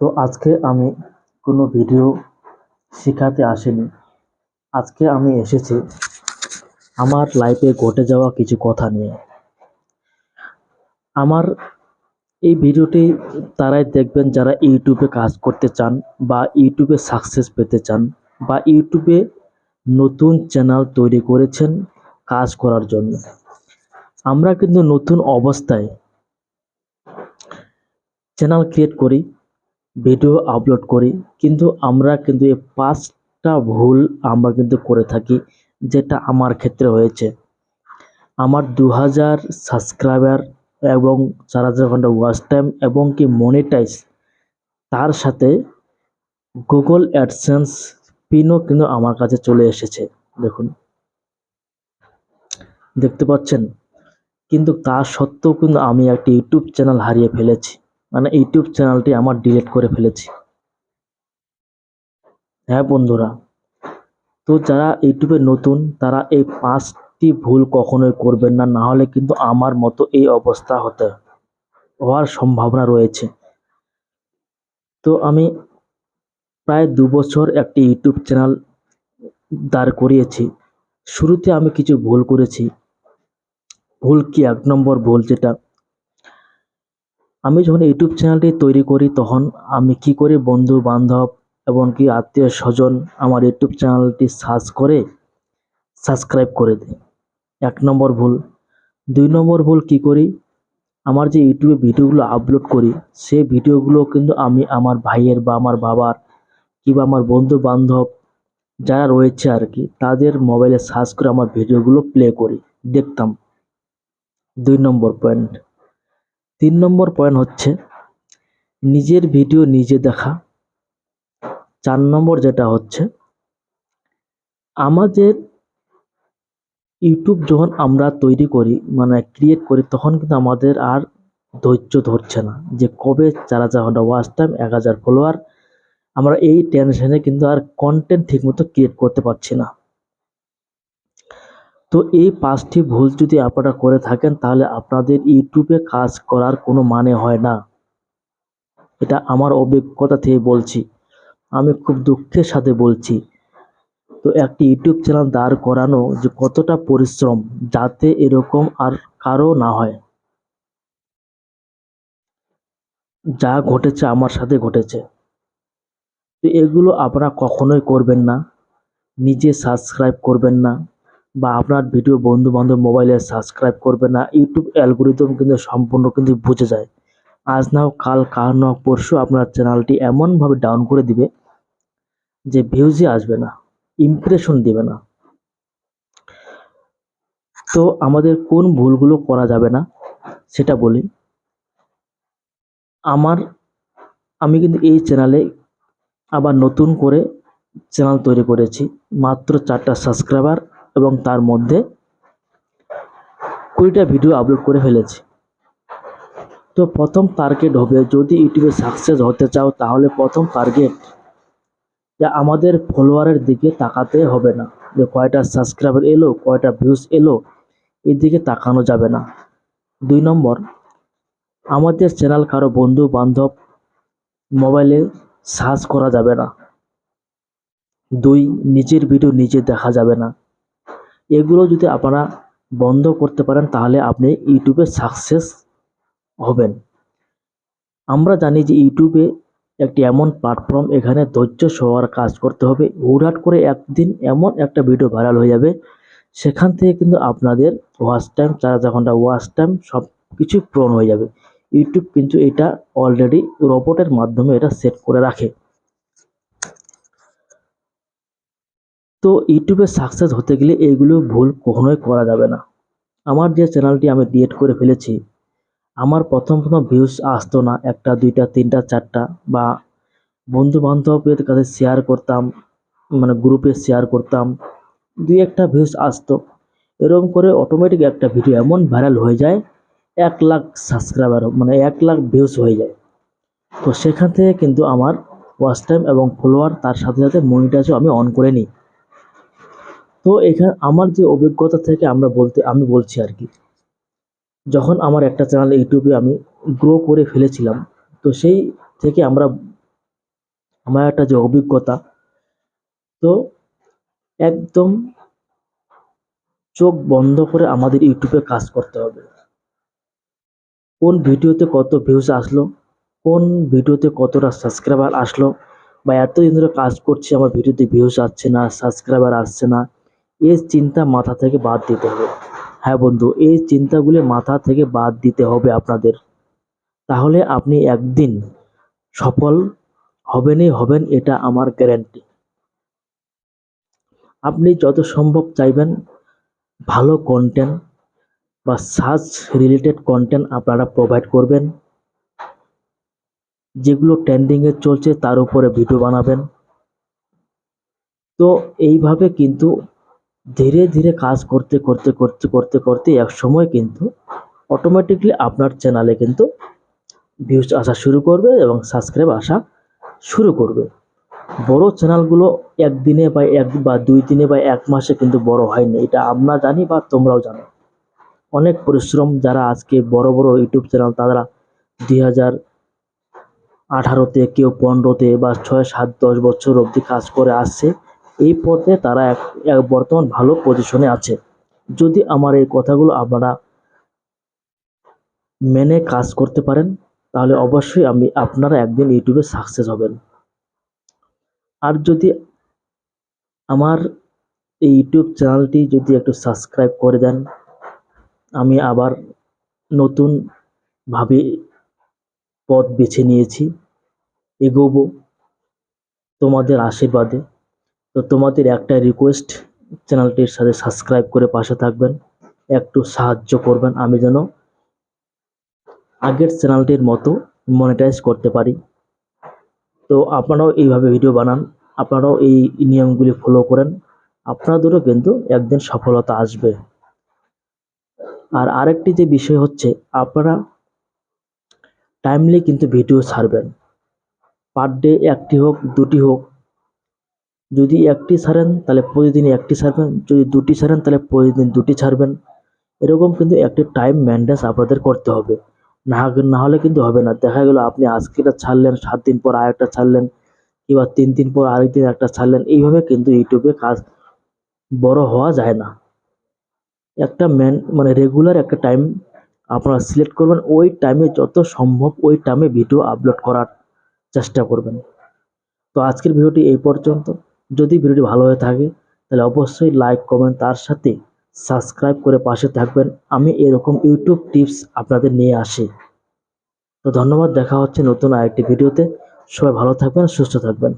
তো আজকে আমি কোনো ভিডিও শেখাতে আসিনি। আজকে আমি এসেছি আমার লাইফে ঘটে যাওয়া কিছু কথা নিয়ে। আমার এই ভিডিওটি তারাই দেখবেন যারা ইউটিউবে কাজ করতে চান বা ইউটিউবে সাকসেস পেতে চান বা ইউটিউবে নতুন চ্যানেল তৈরি করেছেন কাজ করার জন্য। আমরা কিন্তু নতুন অবস্থায় চ্যানেল ক্রিয়েট করি। ভিডিও আপলোড করি। কিন্তু আমরা কিন্তু এই পাঁচটা ভুল আমরা কিন্তু করে থাকি, যেটা আমার ক্ষেত্রে হয়েছে। আমার দু হাজার সাবস্ক্রাইবার এবং চার হাজার ঘণ্টা ওয়াচ টাইম এবং কি মনিটাইজ তার সাথে গুগল অ্যাডসেন্স পিনও কিন্তু আমার কাছে চলে এসেছে। দেখুন। দেখতে পাচ্ছেন? কিন্তু তা সত্ত্বেও কিন্তু আমি একটি ইউটিউব চ্যানেল হারিয়ে ফেলেছি। মানে ইউটিউব চ্যানেলটি আমার ডিলিট করে ফেলেছি। হ্যাঁ বন্ধুরা, তো যারা ইউটিউবে নতুন, তারা এই পাঁচটি ভুল কখনোই করবেন না না হলে কিন্তু আমার মতো এই অবস্থা হতে হওয়ার সম্ভাবনা রয়েছে। তো আমি প্রায় দু বছর একটি ইউটিউব চ্যানেল দাঁড় করিয়েছি। শুরুতে আমি কিছু ভুল করেছি। ভুল কি? এক নম্বর ভুল যেটা আমি যখন ইউটিউব চ্যানেলটি তৈরি করি, তখন আমি কি করি বন্ধু বান্ধব এমনকি আত্মীয় স্বজন আমার ইউটিউব চ্যানেলটি সার্চ করে, সাবস্ক্রাইব করে দিই এক নম্বর ভুল। দুই নম্বর ভুল কি করি? আমার যে ইউটিউবে ভিডিওগুলো আপলোড করি, সেই ভিডিওগুলো কিন্তু আমি আমার ভাইয়ের বা আমার বাবার কিংবা আমার বন্ধু বান্ধব যারা রয়েছে আর কি, তাদের মোবাইলে সার্চ করে আমার ভিডিওগুলো প্লে করি, দেখতাম। দুই নম্বর পয়েন্ট। তিন নম্বর পয়েন্ট হচ্ছে, নিজের ভিডিও নিজে দেখা। চার নম্বর যেটা হচ্ছে, আমাদের ইউটিউব যখন আমরা তৈরি করি মানে ক্রিয়েট করি, তখন কিন্তু আমাদের আর ধৈর্য ধরছে না যে কবে চার হাজার ঘণ্টা ওয়াচ টাইম এক হাজার ফলোয়ার আমরা এই টেনশনে কিন্তু আর কন্টেন্ট ঠিকমতো ক্রিয়েট করতে পারছি না। তো এই পাঁচটি ভুল যদি আপনারা করে থাকেন, তাহলে আপনাদের ইউটিউবে কাজ করার কোনো মানে হয় না। এটা আমার অভিজ্ঞতা থেকে বলছি। আমি খুব দুঃখের সাথে বলছি। তো একটি ইউটিউব চ্যানেল দাঁড় করানো যে কতটা পরিশ্রম, যাতে এরকম আর কারও না হয়। যা ঘটেছে আমার সাথে ঘটেছে। তো এগুলো আপনারা কখনোই করবেন না। নিজে সাবস্ক্রাইব করবেন না। বা আপনার ভিডিও বন্ধু বান্ধব মোবাইলে সাবস্ক্রাইব করবে না, ইউটিউব অ্যালগোরিদম কিন্তু সম্পূর্ণ কিন্তু বুঝে যায়। আজ না হোক, কাল কাল না হোক, পরশু আপনার চ্যানেলটি এমনভাবে ডাউন করে দিবে যে ভিউজই আসবে না ইমপ্রেশন দিবে না। তো আমাদের কোন ভুলগুলো করা যাবে না, সেটা বলি। আমার, আমি কিন্তু এই চ্যানেলে আবার নতুন করে চ্যানেল তৈরি করেছি, মাত্র চারটা সাবস্ক্রাইবার এবং তার মধ্যে কুড়িটা ভিডিও আপলোড করে ফেলেছি। তো প্রথম টার্গেট হবে যদি ইউটিউবে সাকসেস হতে চাও, তাহলে প্রথম টার্গেট যে আমাদের ফলোয়ারের দিকে তাকাতে হবে না। যে কয়টা সাবস্ক্রাইবার এলো, কয়টা ভিউজ এলো এই দিকে তাকানো যাবে না। দুই নম্বর, আমাদের চ্যানেল কারও বন্ধু বান্ধব মোবাইলে সার্চ করা যাবে না। দুই, নিজের ভিডিও নিজে দেখা যাবে না। এগুলো যদি আপনারা বন্ধ করতে পারেন, তাহলে আপনি ইউটিউবে সাকসেস হবেন। আমরা জানি যে ইউটিউবে একটি এমন প্ল্যাটফর্ম এখানে ধৈর্য সহকারে কাজ করতে হবে। হুটহাট করে একদিন এমন একটা ভিডিও ভাইরাল হয়ে যাবে, সেখান থেকে কিন্তু আপনাদের ওয়াচ টাইম চার হাজার ঘণ্টা ওয়াচ টাইম সব কিছু পূরণ হয়ে যাবে। ইউটিউব কিন্তু এটা অলরেডি রোবটের মাধ্যমে এটা সেট করে রাখে। তো ইউটিউবে সাকসেস হতে গেলে এইগুলো ভুল কখনোই করা যাবে না। আমার যে চ্যানেলটি আমি ডিএড করে ফেলেছি, আমার প্রথম প্রথম ভিউজ আসতো না, একটা, দুইটা, তিনটা, চারটা বা বন্ধু বান্ধবের কাছে শেয়ার করতাম মানে গ্রুপে শেয়ার করতাম, দুই একটা ভিউজ আসতো। এরকম করে অটোমেটিক একটা ভিডিও এমন ভাইরাল হয়ে যায়, এক লাখ সাবস্ক্রাইবার মানে এক লাখ ভিউজ হয়ে যায়। তো সেখান থেকে কিন্তু আমার ওয়াচ টাইম এবং ফলোয়ার তার সাথে সাথে মনিটাইজও আমি অন করে নিই। তো এখানে, আমার যে অভিজ্ঞতা থেকে আমরা বলতে, আমি বলছি আর কি। যখন আমার একটা চ্যানেল ইউটিউবে আমি গ্রো করে ফেলেছিলাম, তো সেই থেকে আমরা, আমার একটা যে অভিজ্ঞতা, তো একদম চোখ বন্ধ করে আমাদের ইউটিউবে কাজ করতে হবে। কোন ভিডিওতে কত ভিউজ আসলো, কোন ভিডিওতে কতটা সাবস্ক্রাইবার আসলো, বা এতদিন ধরে কাজ করছি, আমার ভিডিওতে ভিউজ আসছে না সাবস্ক্রাইবার আসছে না এই চিন্তা মাথা থেকে বাদ দিতে হবে। হ্যাঁ বন্ধু, এই চিন্তাগুলি মাথা থেকে বাদ দিতে হবে আপনাদের। তাহলে আপনি একদিন সফল হবেনই হবেন, এটা আমার গ্যারান্টি আপনি যত সম্ভব চাইবেন ভালো কন্টেন্ট বা সার্চ রিলেটেড কন্টেন্ট আপনারা প্রোভাইড করবেন। যেগুলো ট্রেন্ডিংয়ে চলছে, তার উপরে ভিডিও বানাবেন। তো এইভাবে কিন্তু ধীরে ধীরে কাজ করতে করতে করতে করতে করতে এক সময় কিন্তু অটোমেটিকলি আপনার চ্যানেলে কিন্তু ভিউজ আসা শুরু করবে এবং সাবস্ক্রাইব আসা শুরু করবে। বড় চ্যানেলগুলো একদিনে বা এক বা দুই দিনে বা এক মাসে কিন্তু বড় হয় না এটা আমরা জানি বা তোমরাও জানো। অনেক পরিশ্রম যারা আজকে বড় বড় ইউটিউব চ্যানেল তারা দুই হাজার আঠারোতে কেউ পনেরোতে বা ছয়, সাত, দশ বছর অবধি কাজ করে আসছে। এই পথে তারা এক বর্তমান ভালো পজিশনে আছে। যদি আমার এই কথাগুলো আপনারা মেনে কাজ করতে পারেন, তাহলে অবশ্যই আমি আপনারা একদিন ইউটিউবে সাকসেস হবেন। আর যদি আমার এই ইউটিউব চ্যানেলটি যদি একটু সাবস্ক্রাইব করে দেন, আমি আবার নতুনভাবে পথ বেছে নিয়েছি। এগোবো তোমাদের আশীর্বাদে। তো তোমাদের একটা রিকোয়েস্ট চ্যানেলটির সাথে সাবস্ক্রাইব করে পাশে থাকবেন। একটু সাহায্য করবেন আমি যেন আগের চ্যানেলটির মতো মনিটাইজ করতে পারি। তো আপনারাও এইভাবে ভিডিও বানান, আপনারাও এই নিয়মগুলি ফলো করেন, আপনাদেরও কিন্তু একদিন সফলতা আসবে। আর আরেকটি যে বিষয় হচ্ছে, আপনারা টাইমলি কিন্তু ভিডিও ছাড়বেন। পার ডে একটি হোক, দুটি হোক যদি একটি ছাড়েন, তাহলে প্রতিদিন একটি ছাড়বেন। যদি দুটি ছাড়েন, তাহলে প্রতিদিন দুটি ছাড়বেন। এরকম কিন্তু একটি টাইম মেনটেন্স আপনাদের করতে হবে। না না হলে কিন্তু হবে না। দেখা গেল আপনি আজকেটা ছাড়লেন, সাত দিন পর আরেকটা ছাড়লেন, কিংবা তিন দিন পর আরেক দিন একটা ছাড়লেন, এইভাবে কিন্তু ইউটিউবে কাজ বড় হওয়া যায় না। একটা ম্যান মানে রেগুলার একটা টাইম আপনারা সিলেক্ট করবেন, ওই টাইমে যত সম্ভব ওই টাইমে ভিডিও আপলোড করার চেষ্টা করবেন। তো আজকের ভিডিওটি এই পর্যন্ত। যদি ভিডিওটি ভালো হয়ে থাকে, তাহলে অবশ্যই লাইক কমেন্ট তার সাথে সাবস্ক্রাইব করে পাশে থাকবেন। আমি এরকম ইউটিউব টিপস আপনাদের নিয়ে আসি। তো ধন্যবাদ, দেখা হচ্ছে নতুন আরেকটি ভিডিওতে। সবাই ভালো থাকবেন, সুস্থ থাকবেন।